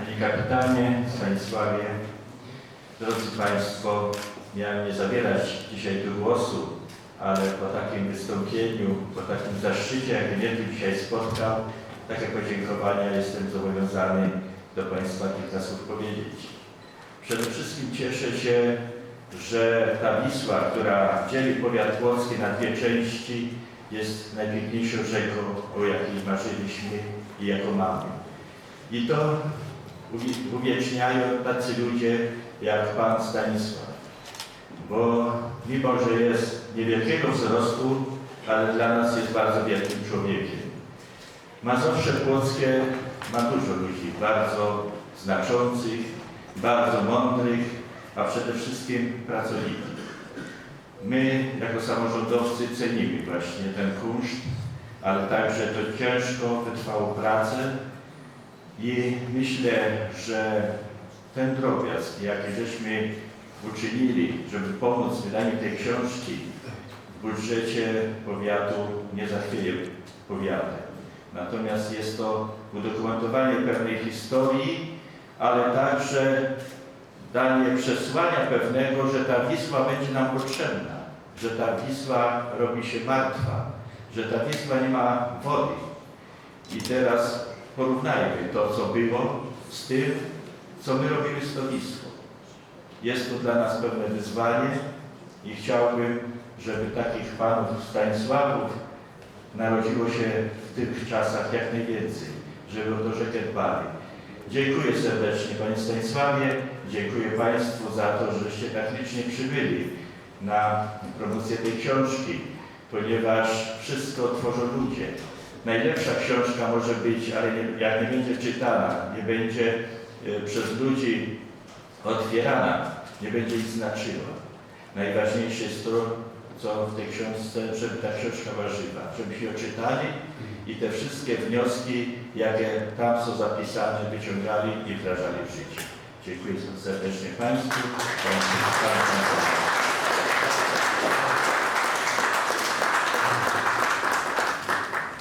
Panie kapitanie, Stanisławie, drodzy Państwo, miałem nie zabierać dzisiaj tu głosu, ale po takim wystąpieniu, po takim zaszczycie, jaki mnie tu dzisiaj spotkał, takie podziękowania jestem zobowiązany do Państwa kilka słów powiedzieć. Przede wszystkim cieszę się, że ta Wisła, która dzieli powiat płocki na dwie części, jest najpiękniejszą rzeką, o jakiej marzyliśmy i jaką mamy. I to uwieczniają tacy ludzie jak Pan Stanisław. Bo mimo, że jest niewielkiego wzrostu, ale dla nas jest bardzo wielkim człowiekiem. Mazowsze Płockie ma dużo ludzi bardzo znaczących, bardzo mądrych, a przede wszystkim pracowitych. My, jako samorządowcy, cenimy właśnie ten kunszt, ale także to ciężką, wytrwałą pracę i myślę, że ten drobiazg, jaki żeśmy uczynili, żeby pomóc w wydaniu tej książki w budżecie powiatu nie zachwieje powiatem. Natomiast jest to udokumentowanie pewnej historii, ale także danie przesłania pewnego, że ta Wisła będzie nam potrzebna, że ta Wisła robi się martwa, że ta Wisła nie ma wody. I teraz porównajmy to, co było, z tym, co my robimy Wisłą. Jest to dla nas pewne wyzwanie i chciałbym, żeby takich panów Stanisławów narodziło się w tych czasach jak najwięcej, żeby o to rzekę dbali. Dziękuję serdecznie Panie Stanisławie, dziękuję Państwu za to, żeście tak licznie przybyli na promocję tej książki, ponieważ wszystko tworzą ludzie. Najlepsza książka może być, ale nie, jak nie będzie czytana, nie będzie e, przez ludzi otwierana, nie będzie ich znaczyła. Najważniejsze jest to, co w tej książce, żeby ta książka ważyła, żebyśmy ją czytali i te wszystkie wnioski, jakie tam są zapisane, wyciągali i wdrażali w życie. Dziękuję serdecznie Państwu.